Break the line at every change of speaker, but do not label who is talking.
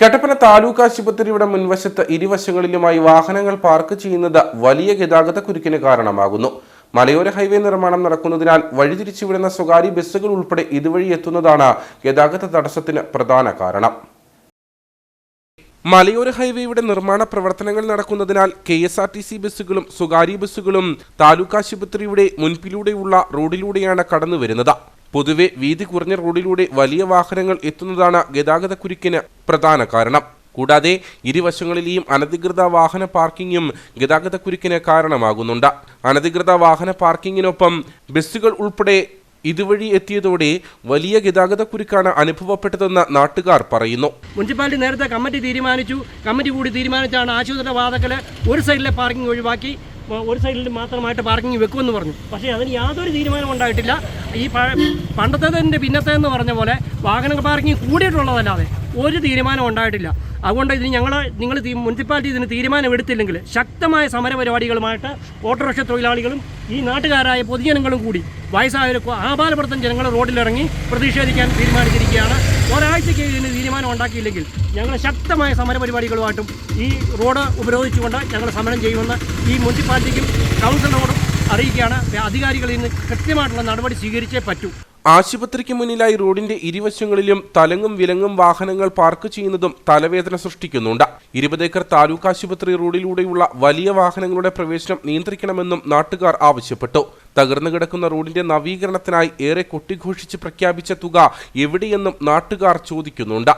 കട്ടപ്പന താലൂക്ക് ആശുപത്രിയുടെ മുൻവശത്ത് ഇരുവശങ്ങളിലുമായി വാഹനങ്ങൾ പാർക്ക് ചെയ്യുന്നത് വലിയ ഗതാഗത കുരുക്കിന് കാരണമാകുന്നു. മലയോര ഹൈവേ നിർമ്മാണം നടക്കുന്നതിനാൽ വഴിതിരിച്ചുവിടുന്ന സ്വകാര്യ ബസ്സുകൾ ഉൾപ്പെടെ ഇതുവഴി എത്തുന്നതാണ് ഗതാഗത തടസ്സത്തിന് പ്രധാന കാരണം. മലയോര ഹൈവേയുടെ നിർമ്മാണ പ്രവർത്തനങ്ങൾ നടക്കുന്നതിനാൽ K S R T C ബസ്സുകളും സ്വകാര്യ ബസ്സുകളും താലൂക്ക് ആശുപത്രിയുടെ മുൻപിലൂടെയുള്ള റോഡിലൂടെയാണ് കടന്നുവരുന്നത്. പൊതുവെ വീതി കുറഞ്ഞ റോഡിലൂടെ വലിയ വാഹനങ്ങൾ എത്തുന്നതാണ് ഗതാഗത കുരുക്കിന് പ്രധാന കാരണം. കൂടാതെ ഇരുവശങ്ങളിലെയും അനധികൃത വാഹന പാർക്കിങ്ങും ഗതാഗത കുരുക്കിന് കാരണമാകുന്നുണ്ട്. അനധികൃത വാഹന പാർക്കിങ്ങിനൊപ്പം ബസ്സുകൾ ഉൾപ്പെടെ ഇതുവഴി എത്തിയതോടെ വലിയ ഗതാഗത കുരുക്കാണ് അനുഭവപ്പെട്ടതെന്ന് നാട്ടുകാർ പറയുന്നു.
മുനിസിപ്പാലിറ്റി നേരത്തെ കമ്മിറ്റി തീരുമാനിച്ചു. കമ്മിറ്റി കൂടി തീരുമാനിച്ചാണ് ആശുപത്രിയുടെ വാതക്കൽ ഒരു സൈഡിലെ പാർക്കിംഗ് ഒഴിവാക്കി. ഒരു സൈഡിൽ മാത്രമായിട്ട് പാർക്കിംഗ് വെക്കുമെന്ന് പറഞ്ഞു. പക്ഷേ അതിന് യാതൊരു തീരുമാനം ഉണ്ടായിട്ടില്ല. ഈ പണ്ടത്തേതിന്റെ പിന്നത്തേന്ന് പറഞ്ഞ പോലെ വാഹനങ്ങൾ പാർക്കിംഗ് കൂടിയിട്ടുള്ളതല്ലാതെ ഒരു തീരുമാനം ഉണ്ടായിട്ടില്ല. അതുകൊണ്ട് ഇതിന് ഞങ്ങൾ നിങ്ങൾ മുനിസിപ്പാലിറ്റി ഇതിന് തീരുമാനം എടുത്തില്ലെങ്കിൽ ശക്തമായ സമരപരിപാടികളുമായിട്ട് ഓട്ടോറിക്ഷ തൊഴിലാളികളും ഈ നാട്ടുകാരായ പൊതുജനങ്ങളും കൂടി വയസ്സായവർ ആപാലപ്പെടുത്തുന്ന ജനങ്ങൾ റോഡിലിറങ്ങി പ്രതിഷേധിക്കാൻ തീരുമാനിച്ചിരിക്കുകയാണ്. ഒരാഴ്ചയ്ക്ക് ഇതിന് തീരുമാനം ഉണ്ടാക്കിയില്ലെങ്കിൽ ഞങ്ങൾ ശക്തമായ സമരപരിപാടികളുമായിട്ടും ഈ റോഡ് ഉപരോധിച്ചുകൊണ്ട് ഞങ്ങൾ സമരം ചെയ്യുമെന്ന് ഈ മുനിസിപ്പാലിറ്റിക്കും കൗൺസിലറോടും അറിയിക്കുകയാണ്. അധികാരികളിൽ നിന്ന് കൃത്യമായിട്ടുള്ള നടപടി സ്വീകരിച്ചേ പറ്റൂ.
ആശുപത്രിക്ക് മുന്നിലായി റോഡിന്റെ ഇരുവശങ്ങളിലും തലങ്ങും വിലങ്ങും വാഹനങ്ങൾ പാർക്ക് ചെയ്യുന്നതും തലവേദന സൃഷ്ടിക്കുന്നുണ്ട്. ഇരുപതേക്കർ താലൂക്ക് ആശുപത്രി റോഡിലൂടെയുള്ള വലിയ വാഹനങ്ങളുടെ പ്രവേശനം നിയന്ത്രിക്കണമെന്നും നാട്ടുകാർ ആവശ്യപ്പെട്ടു. തകർന്നു കിടക്കുന്ന റോഡിന്റെ നവീകരണത്തിനായി ഏറെ കൊട്ടിഘോഷിച്ച് പ്രഖ്യാപിച്ച തുക എവിടെയെന്നും നാട്ടുകാർ ചോദിക്കുന്നുണ്ട്.